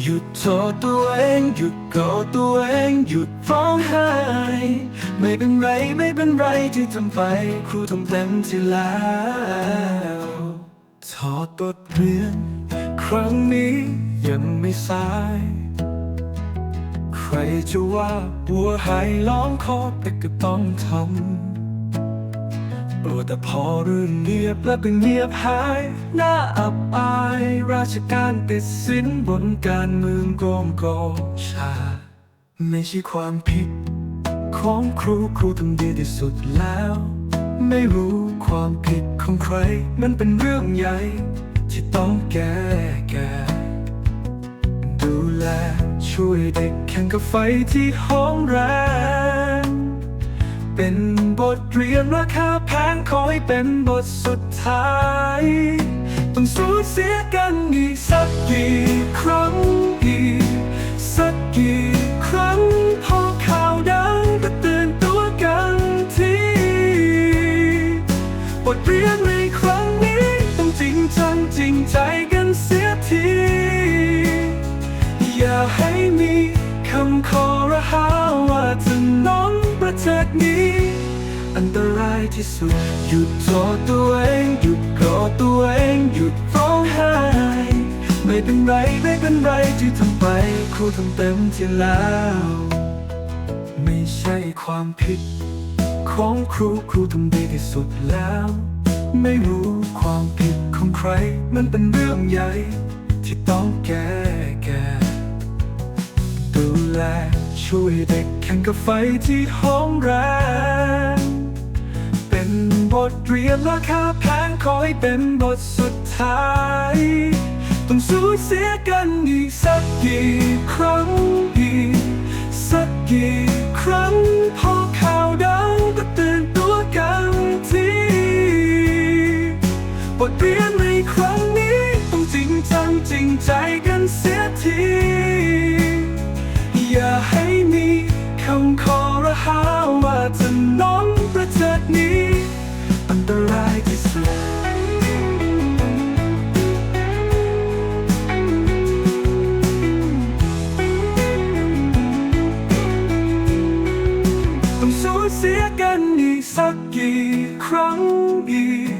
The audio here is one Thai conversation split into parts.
หยุดโทษตัวเองหยุดโกรธตัวเองหยุดร้องไห้ไม่เป็นไรไม่เป็นไรที่ทำไปครูทำเต็มที่แล้วถอดบทเรียนครั้งนี้ยังไม่สาย ใครจะว่าบัวหายล้องคอแต่ก็ต้องทำ ปรดแต่พอเรื่องเงียบและเป็นเงียบหายหน่าอับอาย ราชการติดสินบนการเมืองโกงโกชา ไม่ใช่ความผิด ของครูครูทำดีที่สุดแล้ว ไม่รู้ความผิดของใคร มันเป็นเรื่องใหญ่ ที่ต้องแก้แก้ดูแลช่วยเด็กแข่งกับไฟที่ห้องแรง เป็นบทเรียนราคาแพงขอให้เป็นบทสุดท้าย ต้องสูญเสียกันอีกสักกี่ครั้งอีกสักกี่ครั้งพอข่าวดังก็ตื่นตัวกันทีบทเรียน อันตรายที่สุด หยุดโทษตัวเองหยุดโกรธตัวเองหยุดร้องไห้ไม่เป็นไรไม่เป็นไรที่ทำไปครูทำเต็มที่แล้ว ไม่ใช่ความผิด ของครูครูทำดีที่สุดแล้ว ไม่รู้ความผิดของใคร มันเป็นเรื่องใหญ่ ที่ต้องแก้แก้ดูแลช่วยเด็กแข่งกับไฟที่ห้องแรง บทเรียนราคาแพงขอให้เป็นบทสุดท้าย ต้องสูญเสียกันอีกสักกี่ครั้งอีกสักกี่ครั้งพอข่าวดังก็ตื่นตัวกันทีบทเรียนในครั้งนี้ ต้องจริงจังจริงใจกันเสียที อย่าให้มีคำคอรหาว่าถนนประเทศนี้ ตรายที่สุดต้องสูญเสียกันอีกสักกี่ครั้งอีก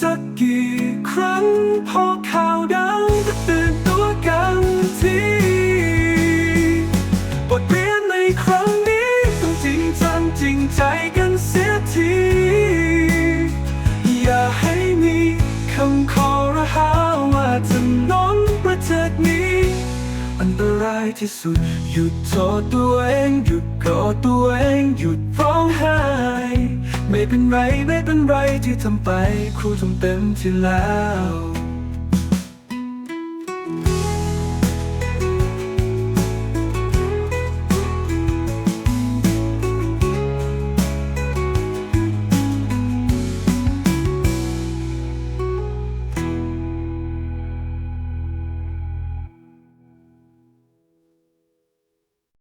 สักกี่ครั้งพอค่า อันตรายที่สุด หยุดโทษตัวเอง หยุดโกรธตัวเอง หยุดร้องไห้ ไม่เป็นไร ไม่เป็นไรที่ทำไป ครูทำเต็มที่แล้ว